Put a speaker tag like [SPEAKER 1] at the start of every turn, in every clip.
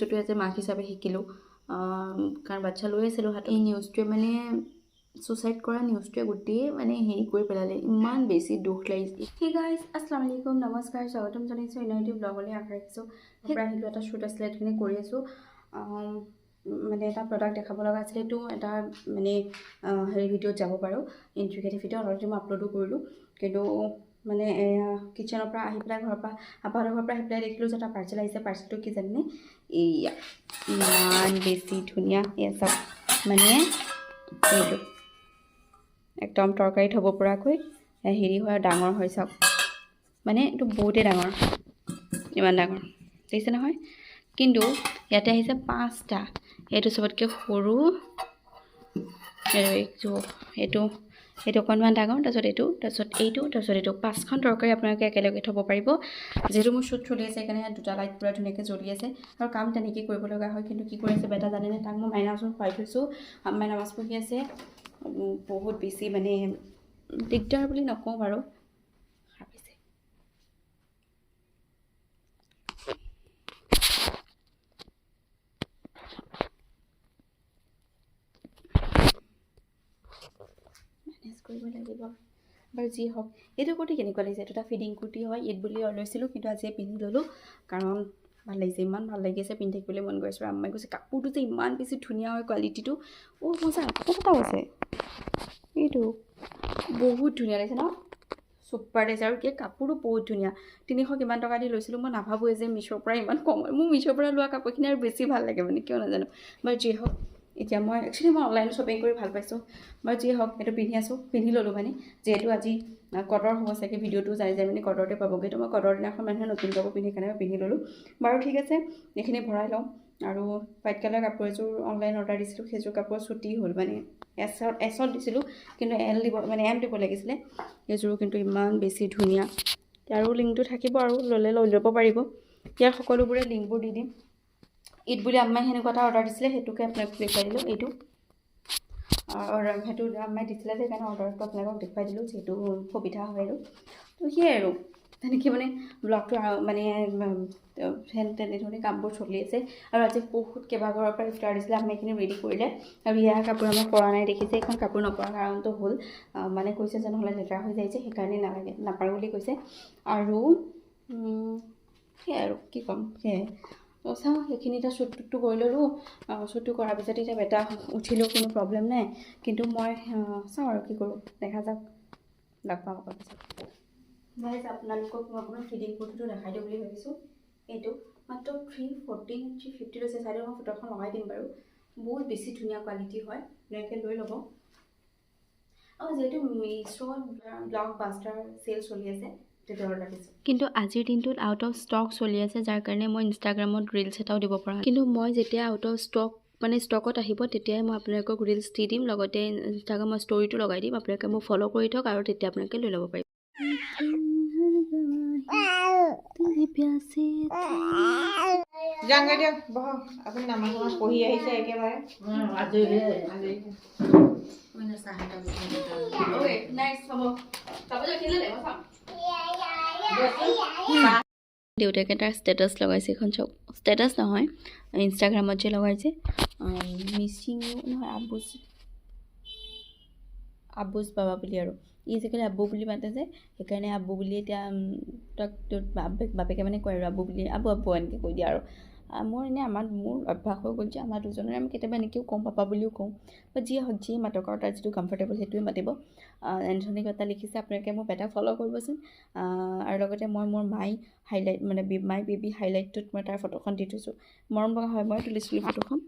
[SPEAKER 1] বস্তুটো as a মাক হিচাপে শিকিলোঁ। কাৰণ বাচ্ছা লৈ আছিলোঁ হাতত। এই নিউজটোৱে মানে ছুচাইড কৰা নিউজটোৱে গোটেই মানে হেৰি কৰি পেলালে। ইমান বেছি দুখ লাগিছে। সেই গাইজ আসসালামু আলাইকুম। নমস্কাৰ। স্বাগতম জনাইছোঁ ইউনাইটিভ ব্লগলৈ। আশা ৰাখিছোঁ আহিলোঁ। এটা শ্বুট আছিলে সেইখিনি কৰি আছোঁ। মানে এটা প্ৰডাক্ট দেখাব লগা আছিলে। এইটো এটা মানে হেৰি ভিডিঅ'ত যাব পাৰোঁ। ইণ্ট্ৰিকেটিভ ভিডিঅ' অলৰেডি মই আপলোডো কৰিলোঁ। কিন্তু মানে এয়া কিটচেনৰ পৰা আহি পেলাই ঘৰৰ পৰা আপাহঁতৰ ঘৰৰ পৰা আহি পেলাই দেখিলোঁ যে এটা পাৰ্চেল আহিছে পাৰ্চেলটো কি জানেনে? এইয়া ইমান বেছি ধুনীয়া এয়া চাওক মানে একদম তৰকাৰী থ'ব পৰাকৈ হেৰি হয় ডাঙৰ হয় চাওক মানে এইটো বহুতেই ডাঙৰ ইমান ডাঙৰ দেখিছে নহয়? কিন্তু ইয়াতে আহিছে পাঁচটা এইটো চবতকৈ সৰু আৰু এইটো এইটো এইটো অকণমান ডাঙৰ, তাৰপিছত এইটো তাৰপিছত এইটো তাৰপিছত এইটো। পাঁচখন তৰকাৰী আপোনালোকে একেলগে থ'ব পাৰিব। যিহেতু মোৰ শ্বুট চলি আছে সেইকাৰণে দুটা লাইট পূৰা ধুনীয়াকৈ জ্বলি আছে। আৰু কাম তেনেকেই কৰিব লগা হয়, কিন্তু কি কৰি আছে বেটা জানেনে? তাক মই মাইনা ওচৰত খুৱাই থৈছোঁ। মাইনা মাছ পঢ়ি আছে। বহুত বেছি মানে দিগদাৰ বুলি নকওঁ বাৰু। কৰিব লাগিব। বাৰু যি হওক এইটো কুৰ্তি কেনেকুৱা লাগিছে? এইটো এটা ফিডিং কুৰ্তি হয় ঈদ বুলি লৈছিলোঁ কিন্তু আজিয়ে পিন্ধি ল'লোঁ কাৰণ ভাল লাগিছে ইমান ভাল লাগি আছে পিন্ধি থাকিবলৈ মন আছে আৰু আম্মাই কৈছে কাপোৰটো যে ইমান বেছি ধুনীয়া হয় কোৱালিটিটো অ' মজা এটাও আছে এইটো বহুত ধুনীয়া লাগিছে ন? চুপাৰ লাগিছে। আৰু কি কাপোৰো বহুত ধুনীয়া। তিনিশ কিমান টকা দি লৈছিলোঁ মই নাভাবোঁ যে মিছ'ৰ পৰা ইমান কম মোৰ মিছ'ৰ পৰা লোৱা কাপোৰখিনি আৰু বেছি ভাল লাগে মানে কিয় নাজানো? বাৰু যি হওক এতিয়া মই একচুৱেলি মই অনলাইন শ্বপিং কৰি ভালো পাইছোঁ। বাৰু যি হওক, এইটো পিন্ধি আছোঁ, পিন্ধি ল'লোঁ মানে। যিহেতু আজি কটৰ হ'ব চাগে, ভিডিঅ'টো যাই যাই মানে কটৰতে পাবগৈ। তো মই কটৰ দিনাখন মানুহে নতুন কাপোৰ পিন্ধি কাৰণে মই পিন্ধি ল'লোঁ। বাৰু ঠিক আছে, এইখিনি ভৰাই লওঁ। আৰু হোৱাইট কালাৰ কাপোৰ এযোৰ অনলাইন অৰ্ডাৰ দিছিলোঁ, সেইযোৰ কাপোৰ ছুটি হ'ল মানে। এছত এছত দিছিলোঁ, কিন্তু এল দিব মানে এম দিব লাগিছিলে। এইযোৰো কিন্তু ইমান বেছি ধুনীয়া। ইয়াৰো লিংকটো থাকিব আৰু ল'লে লৈ ল'ব পাৰিব। ইয়াৰ সকলোবোৰে লিংকবোৰ দি দিম। ঈদ বুলি আম্মাই সেনেকুৱা এটা অৰ্ডাৰ দিছিলে সেইটোকে আপোনাক দেখুৱাই দিলোঁ এইটো। সেইটো আম্মাই দিছিলে যে সেইকাৰণে অৰ্ডাৰটো আপোনালোকক দেখুৱাই দিলোঁ যিহেতু সুবিধা হয় আৰু। তো সেয়াই আৰু তেনেকৈ মানে ব্লগটো মানে তেনেধৰণে কামবোৰ চলি আছে। আৰু আজি বহুত কেইবাঘৰৰ পৰা ইফতাৰ দিছিলে আমি এইখিনি ৰেডি কৰিলে। আৰু ইয়াৰ কাপোৰ আমাৰ পৰা নাই দেখিছে এইখন কাপোৰ নপৰা কাৰণটো হ'ল মানে কৈছে যে নহ'লে লেতেৰা হৈ যায় যে সেইকাৰণে নালাগে নাপাৰোঁ বুলি কৈছে। আৰু সেয়াই আৰু কি ক'ম সেয়াই। চাওঁ সেইখিনি এতিয়া শ্বুট টুটটো কৰি ল'লোঁ। শ্বুটটো কৰাৰ পিছত এতিয়া বেটা উঠিলেও কোনো প্ৰব্লেম নাই। কিন্তু মই চাওঁ আৰু কি কৰোঁ। দেখা যাওক। লগ পাম আকৌ পিছত। গাইজ আপোনালোকক মই অকণমান ফিডিং কুৰ্তিটো দেখাই দিওঁ বুলি ভাবিছোঁ। এইটো মাত্ৰ থ্ৰী ফৰ্টিন থ্ৰী ফিফটি লৈছে। চাইডত মই ফটোখন লগাই দিম বাৰু। বহুত বেছি ধুনীয়া কোৱালিটি হয়। ধুনীয়াকৈ লৈ ল'ব। অঁ যিহেতু মিছ'ত ব্লগ বাষ্টাৰ চেল চলি আছে তেতিয়া অৰ্ডাৰ দিছোঁ কিন্তু আজিৰ দিনটোত আউট অফ ষ্টক চলি আছে যাৰ কাৰণে মই ইনষ্টাগ্ৰামত ৰিলচ এটাও দিব পৰা কিন্তু মই যেতিয়া আউট অফ ষ্টক মানে ষ্টকত আহিব তেতিয়াই মই আপোনালোকক ৰিলচ দি দিম লগতে ইনষ্টাগ্ৰামৰ ষ্টৰিটো লগাই দিম আপোনালোকে মোক ফ'ল' কৰি থওক আৰু তেতিয়া আপোনালোকে লৈ ল'ব পাৰিব।
[SPEAKER 2] যাংগে দিয়ক বহ। আপুনি নামাজ নামাজ পঢ়ি আহিছে একেবাৰে।
[SPEAKER 1] দেউতাকে তাৰ ষ্টেটাছ লগাইছে এখন চাওক ষ্টেটাছ নহয় ইনষ্টাগ্ৰামত যে লগাইছে। মিচিং নহয় আবুজ আবুজ বাবা বুলি আৰু। ই আজিকালি আব্বু বুলি মাতে যে সেইকাৰণে আব্বু বুলি এতিয়া তাক তোৰ বাপেক বাপেকে মানে কয় আৰু আব্বু বুলি। আব্বু আব্বু এনেকৈ কৈ দিয়ে আৰু। মোৰ এনেই আমাৰ মোৰ অভ্যাস হৈ গ'ল যে আমাৰ দুজনৰে আমি কেতিয়াবা এনেকৈও কওঁ পাপা বুলিও কওঁ। বা যিয়ে হওক যিয়ে মাতক আৰু তাৰ যিটো কমফৰ্টেবল সেইটোৱে মাতিব। এণ্থনী কথা লিখিছে আপোনালোকে মোৰ বেটাক ফ'ল' কৰিবচোন। আৰু লগতে মই মোৰ মাই হাইলাইট মানে মাই বেবী হাইলাইটটোত মই তাৰ ফটোখন দি থৈছোঁ। মৰম লগা হয় মই তুলিছিলোঁ ফটোখন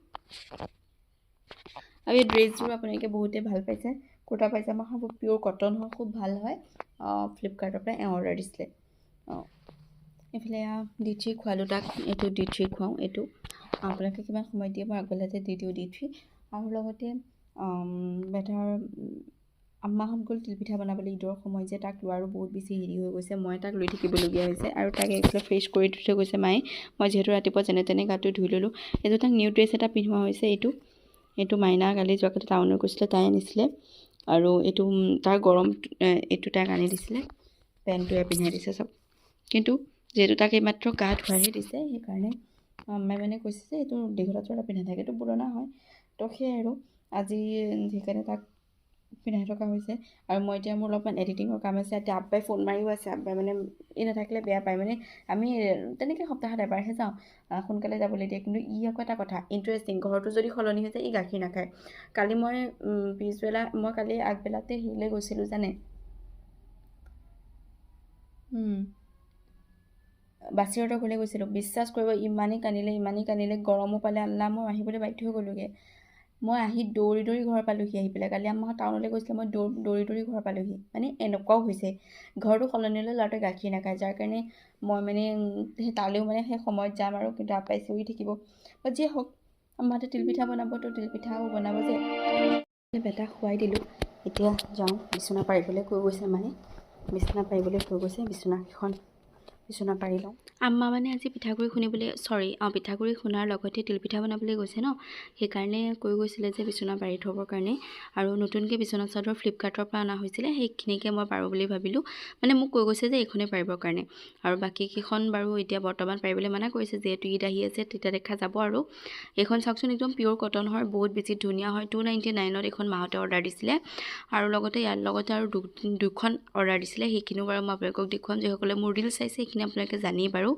[SPEAKER 1] আৰু এই ড্ৰেছযোৰ আপোনালোকে বহুতেই ভাল পাইছে। কুৰ্তা পাইজামা হ'ব পিয়'ৰ কটন হয় খুব ভাল হয়। ফ্লিপকাৰ্টৰ পৰা অৰ্ডাৰ দিছিলে। অঁ এইফালে ডি থ্ৰী খোৱালোঁ তাক এইটো ডি থ্ৰী খুৱাওঁ এইটো। আপোনালোকে কিমান সময় দিয়ে মই আগবেলাতে দি দিওঁ ডি থ্ৰী আৰু লগতে বেটাৰ আম্মাহঁত গ'ল তিলপিঠা বনাবলৈ ঈদৰ সময় যে তাক লোৱাৰো বহুত বেছি হেৰি হৈ গৈছে মই তাক লৈ থাকিবলগীয়া হৈছে। আৰু তাক এইফালে ফ্ৰেছ কৰি থৈ গৈছে মায়ে। মই যিহেতু ৰাতিপুৱা যেনে তেনে গাটো ধুই ল'লোঁ। এইটো তাক নিউ ড্ৰেছ এটা পিন্ধোৱা হৈছে এইটো। এইটো মাইনা কালি যোৱাকালি টাউনত গৈছিলে তাই আনিছিলে। আৰু এইটো তাৰ গৰম এইটো তাক আনি দিছিলে। পেণ্টটোৱে পিন্ধাই দিছে চব। কিন্তু যিহেতু তাক এইমাত্ৰ গা ধুৱাইহে দিছে সেইকাৰণে আম্মাই মানে কৈছে যে এইটো দীঘলা চোলা পিন্ধা থাকে এইটো পুৰণা হয়। তো সেয়াই আৰু আজি সেইকাৰণে তাক পিন্ধাই থকা হৈছে। আৰু মই এতিয়া মোৰ অলপমান এডিটিঙৰ কাম আছে এতিয়া আব্বাই ফোন মাৰিও আছে আব্বাই মানে ই নাথাকিলে বেয়া পায় মানে আমি তেনেকৈ সপ্তাহত এবাৰহে যাওঁ সোনকালে যাবলৈ দিয়ে কিন্তু ই আকৌ এটা কথা ইণ্টাৰেষ্টিং ঘৰটো যদি সলনি হৈ যায় ই গাখীৰ নাখায়। কালি মই পিছবেলা মই কালি আগবেলাতে হেৰিলৈ গৈছিলোঁ জানে? উম, বাছিৰহঁতৰ ঘৰলৈ গৈছিলোঁ। বিশ্বাস কৰিব ইমানেই কান্দিলে ইমানেই কান্দিলে গৰমো পালে আল্লাহ মই আহিবলৈ বাধ্য হৈ গ'লোগৈ। মই আহি দৌৰি দৌৰি ঘৰ পালোহি আহি পেলাই। কালি আমাৰ টাউনলৈ গৈছিলে মই দৌ দৌৰি দৌৰি ঘৰ পালোহি। মানে এনেকুৱাও হৈছে। ঘৰটো সলনি হ'লে ল'ৰাটোৱে গাখীৰ নাখায় যাৰ কাৰণে মই মানে সেই তালৈও মানে সেই সময়ত যাম আৰু কিন্তু আপাই চিঞৰি থাকিব। বা যিয়ে হওক মাহঁতে তিলপিঠা বনাবতো তিলপিঠাও বনাব যে। বেটা খুৱাই দিলোঁ। এতিয়া যাওঁ বিচনা পাৰিবলৈ কৈ গৈছে মায়ে বিচনা পাৰিবলৈ কৈ গৈছে বিচনাকেইখন বিচনা পাৰি লওঁ আম্মা মানে আজি পিঠাগুড়ি খুন্দিবলৈ চৰি অঁ পিঠাগুড়ি খুন্দাৰ লগতে তিলপিঠা বনাবলৈ গৈছে ন? সেইকাৰণে কৈ গৈছিলে যে বিচনা পাৰি থ'বৰ কাৰণে। আৰু নতুনকৈ বিচনা চাদৰ ফ্লিপকাৰ্টৰ পৰা অনা হৈছিলে সেইখিনিকে মই পাৰোঁ বুলি ভাবিলোঁ। মানে মোক কৈ গৈছে যে এইখনেই পাৰিবৰ কাৰণে। আৰু বাকীকেইখন বাৰু এতিয়া বৰ্তমান পাৰিবলৈ মানা কৰিছে যিহেতু ঈদ আহি আছে তেতিয়া দেখা যাব আৰু। এইখন চাওকচোন একদম পিয়'ৰ কটন হয় বহুত বেছি ধুনীয়া হয় টু নাইণ্টি নাইনত এইখন মাহঁতে অৰ্ডাৰ দিছিলে। আৰু লগতে ইয়াৰ লগতে আৰু দুখন অৰ্ডাৰ দিছিলে সেইখিনিও বাৰু মই আপোনালোকক দেখুৱাম যিসকলে মোৰ ৰিল চাইছে সেইখিনি আপোনালোকে জানেই বাৰু।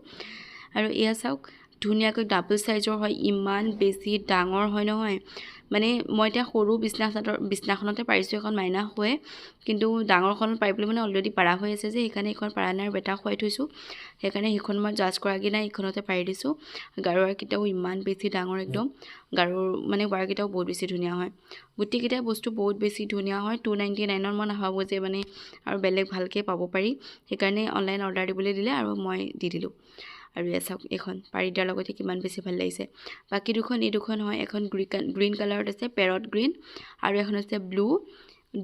[SPEAKER 1] আৰু এয়া চাওক ধুনীয়াকৈ ডাবল চাইজৰ হয় ইমান বেছি ডাঙৰ হয় নহয়। মানে মই এতিয়া সৰু বিচনা চাদৰ বিচনাখনতে পাৰিছোঁ এখন মাইনা শুৱে। কিন্তু ডাঙৰখনত পাৰিবলৈ মানে অলৰেডি পাৰা হৈ আছে যে সেইকাৰণে এইখন পাৰা নাই বেটা শুৱাই থৈছোঁ। সেইকাৰণে সেইখন মই জাজ কৰাগৈ নাই এইখনতে পাৰি দিছোঁ। গাৰুৱাৰকেইটাও ইমান বেছি ডাঙৰ একদম। গাৰুৰ মানে ৱাৰকেইটাও বহুত বেছি ধুনীয়া হয়। গোটেইকেইটা বস্তু বহুত বেছি ধুনীয়া হয়। টু নাইণ্টি নাইনত মই নাভাবোঁ যে মানে আৰু বেলেগ ভালকৈ পাব পাৰি। সেইকাৰণে অনলাইন অৰ্ডাৰ দিবলৈ দিলে আৰু মই দি দিলোঁ। আৰু এয়া চাওক এইখন পাৰি দিয়াৰ লগতে কিমান বেছি ভাল লাগিছে। বাকী দুখন এই দুখন হয় এখন গ্ৰীণ গ্ৰীণ কালাৰত আছে পেৰট গ্ৰীণ আৰু এখন আছে ব্লু।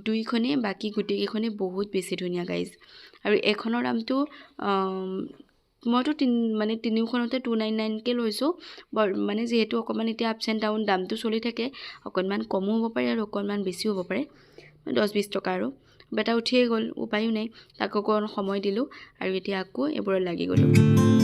[SPEAKER 1] দুইখনেই বাকী গোটেইকেইখনেই বহুত বেছি ধুনীয়া গাইজ আৰু এইখনৰ দামটো মইতো তিন মানে তিনিওখনতে টু নাইন নাইনকৈ লৈছোঁ বৰ মানে যিহেতু অকণমান এতিয়া আপছ এণ্ড ডাউন দামটো চলি থাকে অকণমান কমো হ'ব পাৰে আৰু অকণমান বেছিও হ'ব পাৰে দহ বিছ টকা আৰু। বেটা উঠিয়ে গ'ল উপায়ো নাই তাক অকণ সময় দিলোঁ আৰু এতিয়া আকৌ এইবোৰত লাগি গ'লোঁ।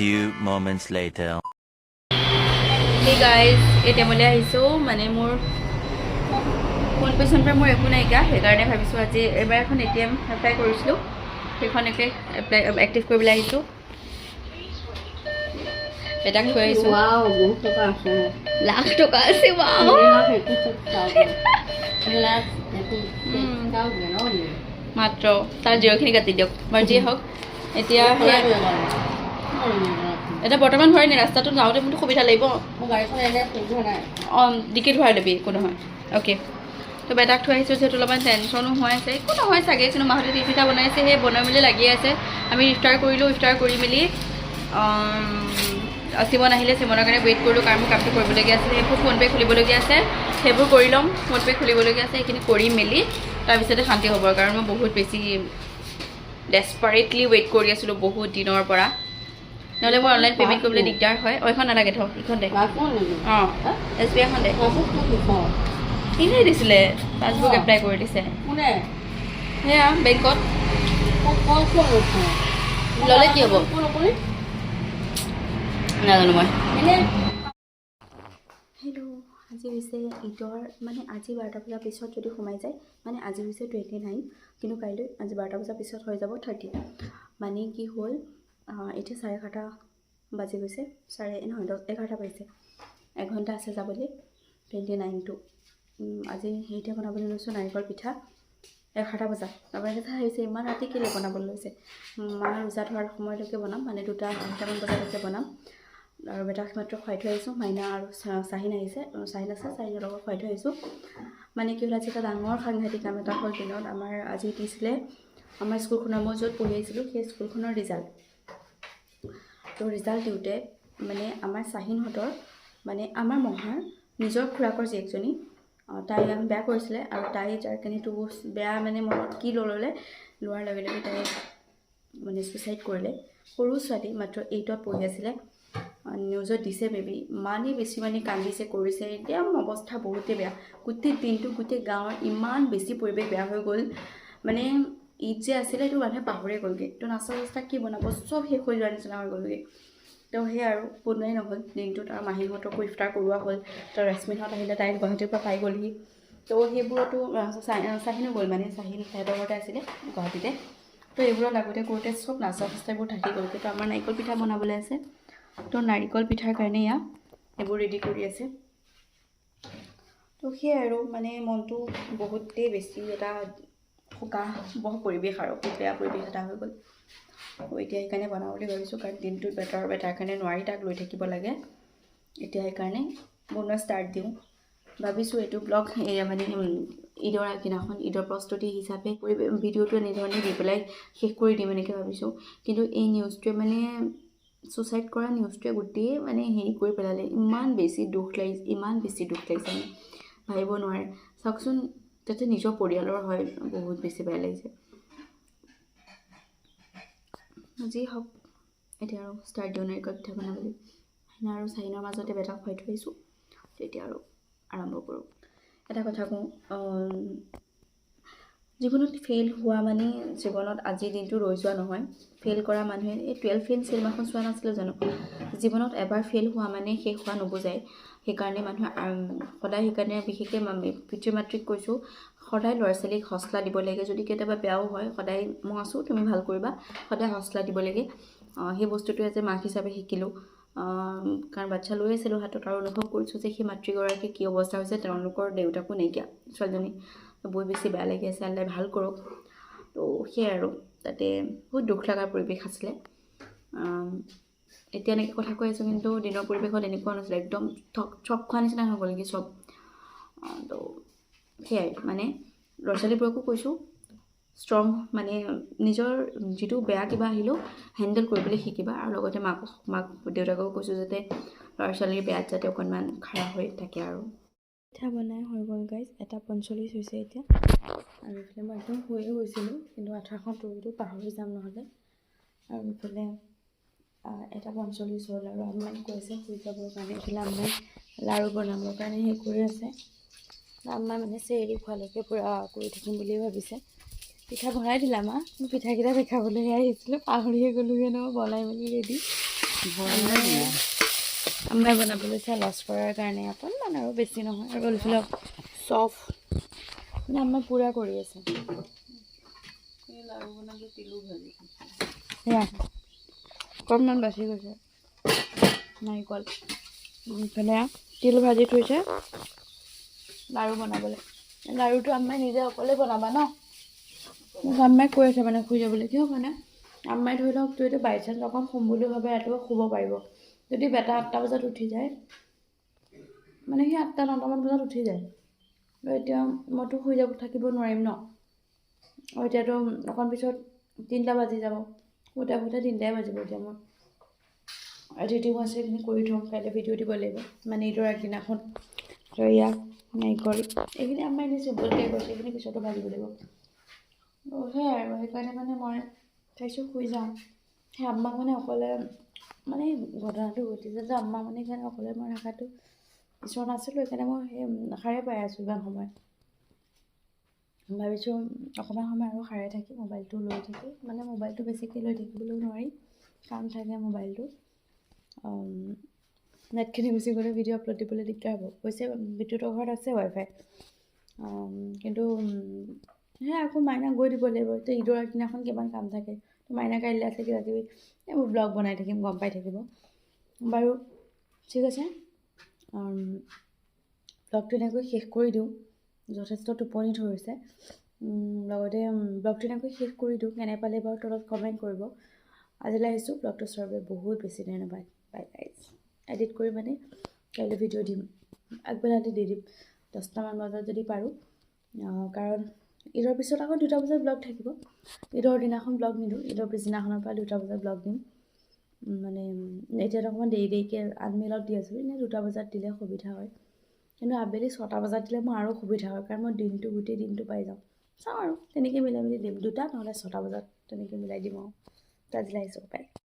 [SPEAKER 3] Few moments later.
[SPEAKER 1] সেই গাইজ এতিয়া মোলৈ আহিছোঁ। মানে মোৰ ফোন পে' চোন পে' মোৰ একো নাইকিয়া সেইকাৰণে ভাবিছোঁ আজি এবাৰ এখন এ টি এম এপ্লাই কৰিছিলোঁ। সেইখন একে এপ্লাই এক্টিভ কৰিবলৈ আহিছোঁ। বেটাক থৈ আহিছোঁ। লাখ টকা আছে মাত্ৰ তাৰ জিৰ'খিনি কাটি দিয়ক। বাৰু যিয়ে হওক। এতিয়া এতিয়া বৰ্তমান ভৰাই নি? ৰাস্তাটোত যাওঁতে মোৰতো সুবিধা লাগিব। অঁ ডিকিত ভৰাই ল'বি, একো নহয়। অ'কে তো বেটাক থৈ আহিছোঁ যিহেতু অলপমান টেনশ্যনো হৈ আছে। একো নহয় চাগে, কিন্তু মাহঁতে টিফিটা বনাইছে সেই বনাই মেলি লাগি আছে। আমি ইফতাৰ কৰিলোঁ, ইফতাৰ কৰি মেলি চিমন আহিলে, চিমনৰ কাৰণে ৱেইট কৰিলোঁ কাৰণ মোৰ কামটো কৰিবলগীয়া আছে। সেইবোৰ ফোনপে' খুলিবলগীয়া আছে। সেইবোৰ কৰি ল'ম ফোনপে' খুলিবলগীয়া আছে, সেইখিনি কৰি মেলি, তাৰপিছতে শান্তি হ'ব। কাৰণ মই বহুত বেছি ডেছপাৰেটলি ৱেইট কৰি আছিলোঁ বহুত দিনৰ পৰা। নহ'লে মই অনলাইন পে'মেণ্ট কৰিবলৈ দিগদাৰ হয়। অঁ এইখন নালাগে থ এইখন দে। অঁ এছ বি আইখন দে। এনেই দিছিলে? পাছবুক এপ্লাই কৰি দিছে। সেয়া বেংকত? ল'লে কি হ'ব? নাজানো মই। হেল্ল' আজি হৈছে ঈদৰ মানে আজি বাৰটা বজাৰ পিছত যদি সোমাই যায় মানে আজি হৈছে টুৱেণ্টি নাইন কিন্তু কাইলৈ আজি বাৰটা বজাৰ পিছত হৈ যাব থাৰ্টি মানে কি হ'ল এতিয়া চাৰে এঘাৰটা বাজি গৈছে। চাৰে নহয় দহ এঘাৰটা বাজিছে। এঘণ্টা আছে যাবলৈ টুৱেণ্টি নাইনটো। আজি সেইতে বনাবলৈ লৈছোঁ নাৰিকল পিঠা। এঘাৰটা বজাত তাৰপৰা কথা আহিছে ইমান ৰাতি কেলৈ বনাবলৈ লৈছে? মা ৰোজা ধৰাৰ সময়লৈকে বনাম মানে দুটা আঢ়ৈটামান বজালৈকে বনাম। আৰু বেটাক মাত্ৰ খুৱাই থৈ আহিছোঁ মাইনা আৰু চাহিন আহিছে। চাহিন আছে চাহিনৰ লগত খুৱাই থৈ আহিছোঁ। মানে কি হ'ল আজি এটা ডাঙৰ সাংঘাতিক কাম এটা হ'ল দিনত। আমাৰ আজি দিছিলে আমাৰ স্কুলখনৰ মই য'ত পঢ়ি আহিছিলোঁ সেই স্কুলখনৰ ৰিজাল্ট। তো ৰিজাল্ট দিওঁতে মানে আমাৰ চাহিনহঁতৰ মানে আমাৰ মহাৰ নিজৰ খুৰাকৰ জীয়েকজনী তাই বেয়া কৰিছিলে আৰু তাই কাৰণেতো বেয়া মানে মনত কি ল'লে লোৱাৰ লগে লগে তাই মানে ছুইচাইড কৰিলে। সৰু ছোৱালী, মাত্ৰ এইটত পঢ়ি আছিলে নিউজত দিছে বেবী ইমানেই বেছি মানে কান্দিছে, কৰিছে, এতিয়া অৱস্থা বহুতেই বেয়া। গোটেই দিনটো গোটেই গাঁৱৰ ইমান বেছি পৰিৱেশ বেয়া হৈ গ'ল মানে ঈদ যে আছিলে এইটো মানুহে পাহৰিয়ে গ'লগৈ। তো নাচৰ অৱস্থা কি বনাব চব শেষ হৈ যোৱাৰ নিচিনা হৈ গ'লগৈ। তো সেই আৰু বনোৱাই নহ'ল। দিনটোত আৰু মাহীহঁতকো ইফতাৰ কৰোৱা হ'ল। তো ৰেচমিনহঁত আহিলে তাই গুৱাহাটীৰ পৰা পাই গ'লহি। তো সেইবোৰতো চাহিনো গ'ল মানে চাহিন সিহঁতৰ ঘৰতে আছিলে গুৱাহাটীতে। তো এইবোৰত লাগোতে কৰোঁতে চব নাচা চাচাবোৰ থাকি গ'লগৈ। তো আমাৰ নাৰিকল পিঠা বনাবলৈ আছে। তো নাৰিকল পিঠাৰ কাৰণে এয়া এইবোৰ ৰেডি কৰি আছে। তো সেয়াই আৰু মানে মনটো বহুতেই বেছি এটা বহ পৰিৱেশ আৰু খুব বেয়া পৰিৱেশ এটা হৈ গ'ল। এতিয়া সেইকাৰণে বনাওঁ বুলি ভাবিছোঁ কাৰণ দিনটোত বেটাৰ বেটাৰ কাৰণে নোৱাৰি তাক লৈ থাকিব লাগে। এতিয়া সেইকাৰণে বনোৱা ষ্টাৰ্ট দিওঁ। ভাবিছোঁ এইটো ব্লগ মানে ঈদৰ আগদিনাখন ঈদৰ প্ৰস্তুতি হিচাপে ভিডিঅ'টো এনেধৰণে দি পেলাই শেষ কৰি দিম এনেকৈ ভাবিছোঁ। কিন্তু এই নিউজটোৱে মানে ছুচাইড কৰা নিউজটোৱে গোটেই মানে হেৰি কৰি পেলালে। ইমান বেছি দুখ লাগিছে ইমান বেছি দুখ লাগিছে। ভাবিব নোৱাৰে। চাওকচোন তাতে নিজৰ পৰিয়ালৰ হয় বহুত বেছি বেয়া লাগিছে। যি হওক এতিয়া আৰু ষ্টাৰ্ট দিওঁ নাৰিকল পিঠা বনাবলৈ। সেইদিনা আৰু চাৰিনৰ মাজতে বেটাক খুৱাই থৈ আহিছোঁ। তেতিয়া আৰু আৰম্ভ কৰোঁ। এটা কথা কওঁ জীৱনত ফেইল হোৱা মানে জীৱনত আজিৰ দিনটো ৰৈ যোৱা নহয়। ফেইল কৰা মানুহে এই টুৱেলভ ফেইল চিনেমাখন চোৱা নাছিলোঁ জানো? জীৱনত এবাৰ ফেইল হোৱা মানে শেষ হোৱা নুবুজায়। সেইকাৰণে মানুহে সদায় সেইকাৰণে বিশেষকৈ পিতৃ মাতৃক কৈছোঁ সদায় ল'ৰা ছোৱালীক হচলা দিব লাগে। যদি কেতিয়াবা বেয়াও হয় সদায় মই আছোঁ তুমি ভাল কৰিবা সদায় হচলা দিব লাগে। সেই বস্তুটোৱে যে মাক হিচাপে শিকিলোঁ। কাৰণ বাচ্ছা লৈ আছিলোঁ হাতত আৰু অনুভৱ কৰিছোঁ যে সেই মাতৃগৰাকী কি অৱস্থা হৈছে তেওঁলোকৰ দেউতাকো নাইকিয়া ছোৱালীজনী। বহুত বেছি বেয়া লাগি আছে আল্লাই ভাল কৰক। তো সেয়াই আৰু তাতে বহুত দুখ লগাৰ পৰিৱেশ আছিলে। এতিয়া এনেকৈ কথা কৈ আছোঁ কিন্তু দিনৰ পৰিৱেশত এনেকুৱা নাছিলে একদম ঠক চক খোৱা নিচিনা হৈ গ'লগৈ চব। তো সেয়াই মানে ল'ৰা ছোৱালীবোৰকো কৈছোঁ ষ্ট্ৰং মানে নিজৰ যিটো বেয়া কিবা আহিলেও হেণ্ডেল কৰিবলৈ শিকিবা আৰু লগতে মাক মাক দেউতাককো কৈছোঁ যাতে ল'ৰা ছোৱালীৰ বেয়াত যাতে অকণমান খাৰা হৈ থাকে আৰু। পিঠা বনাই হৈ গ'ল গাইজ এটা পঞ্চল্লিছ হৈছে এতিয়া। আৰু এইফালে মই একদম শুয়ে গৈছিলোঁ কিন্তু আঠাখন তৰিটো পাহৰি যাম নহ'লে। আৰু ইফালে আহ, এটা পঞ্চল্লিছ হ'ল আৰু আম্মাই কৈছে শুই যাবৰ কাৰণে। এইফালে আম্মাই লাড়ু বনাবৰ কাৰণে সেই কৰি আছে। আম্মাই মানে চেৰি খোৱালৈকে পূৰা কৰি থাকিম বুলিয়ে ভাবিছে। পিঠা বনাই দিলা মা? মই পিঠাকেইটা দেখাবলৈহে আহিছিলোঁ পাহৰিয়ে গ'লোগৈ ন বনাই মেলি ৰেডি আম্মাই বনাব লৈছে লছ কৰাৰ কাৰণে অকণমান আৰু বেছি নহয়। আৰু এইফালে চফ মানে আম্মাই পূৰা কৰি আছে। অকণমান বাচি গৈছে। নাৰিকল। ইফালে তিল ভাজি থৈছে। লাড়ু বনাবলৈ। লাড়ুটো আম্মাই নিজে অকলে বনাবা ন? মোক আম্মাই কৈ আছে মানে শুই যাবলৈ। কিয় মানে আম্মাই ধৰি লওক তোৰ এতিয়া বাই চান্স অকণ শুম বুলি ভাবে ৰাতিপুৱা শুব পাৰিব। যদি বেটা আঠটা বজাত উঠি যায় মানে সি আঠটা নটামান বজাত উঠি যায়। এতিয়া মইতো শুই যাব থাকিব নোৱাৰিম ন। আৰু এতিয়াতো অকণ পিছত তিনিটা বাজি যাব। শুওঁতে শুওঁতে তিনিটাই বাজিব এতিয়া মোৰ। এডিটিং আছে সেইখিনি কৰি থওঁ কাইলৈ ভিডিঅ' দিব লাগিব মানে ঈদৰ আগদিনাখন। ইয়াক নাৰিকল এইখিনি আমাৰ এনেই চিম্পলকৈ কৈছে এইখিনি পিছতো ভাজিব লাগিব। সেয়াই আৰু সেইকাৰণে মানে মই চাইছোঁ শুই যাওঁ। সেই আম্মাক মানে অকলে
[SPEAKER 4] মানে ঘটনাটো ঘটিছে যে আম্মা মানে সেইকাৰণে অকলে মই ৰখাটো বিচৰা নাছিলোঁ সেইকাৰণে মই সেই সাৰে পাই আছোঁ ইমান সময়। ভাবিছোঁ অকণমান সময় আৰু সাৰে থাকি মোবাইলটো লৈ থাকি মানে মোবাইলটো বেছিকৈ লৈ থাকিবলৈও নোৱাৰি কাম থাকে মোবাইলটো। নেটখিনি গুচি গ'লে ভিডিঅ' আপলোড দিবলৈ দিগদাৰ হ'ব। অৱশ্যে বিদ্যুতৰ ঘৰত আছে ৱাইফাই। কিন্তু সেয়া আকৌ মাইনা গৈ দিব লাগিব। এতিয়া ঈদৰ আগদিনাখন কিমান কাম থাকে। মাইনা কাইলৈ আছে কিবা কিবি এইবোৰ ব্লগ বনাই থাকিম গম পাই থাকিব। বাৰু ঠিক আছে। ব্লগটো এনেকৈ শেষ কৰি দিওঁ। যথেষ্ট টোপনি ধৰিছে। লগতে ব্লগটো এনেকৈ শেষ কৰি দিওঁ। কেনে পালে বাৰু তলত কমেণ্ট কৰিব। আজিলৈ আহিছোঁ। ব্লগটো চোৱাৰ বাবে বহুত বেছি ধন্যবাদ বাই বাই এডিট কৰি মানে কাইলৈ ভিডিঅ' দিম। আগবেলাতে দি দিম। দহটামান বজাত যদি পাৰোঁ। কাৰণ ঈদৰ পিছত আকৌ দুটা বজাত ব্লগ থাকিব। ঈদৰ দিনাখন ব্লগ নিদিওঁ ঈদৰ পিছদিনাখনৰ পৰা দুটা বজাত ব্লগ দিম। মানে উম, এতিয়াতো অকণমান দেৰি দেৰিকৈ আনমেলত দি আছোঁ এনেই দুটা বজাত দিলে সুবিধা হয়। কিন্তু আবেলি ছটা বজাত দিলে মোৰ আৰু সুবিধা হয় কাৰণ মই দিনটো গোটেই দিনটো পাই যাওঁ। চাওঁ আৰু তেনেকৈ মিলাই মিলি দিম। দুটা নহ'লে ছটা বজাত তেনেকৈ মিলাই দিম আৰু। তো আজিলৈ আহিছোঁ বাই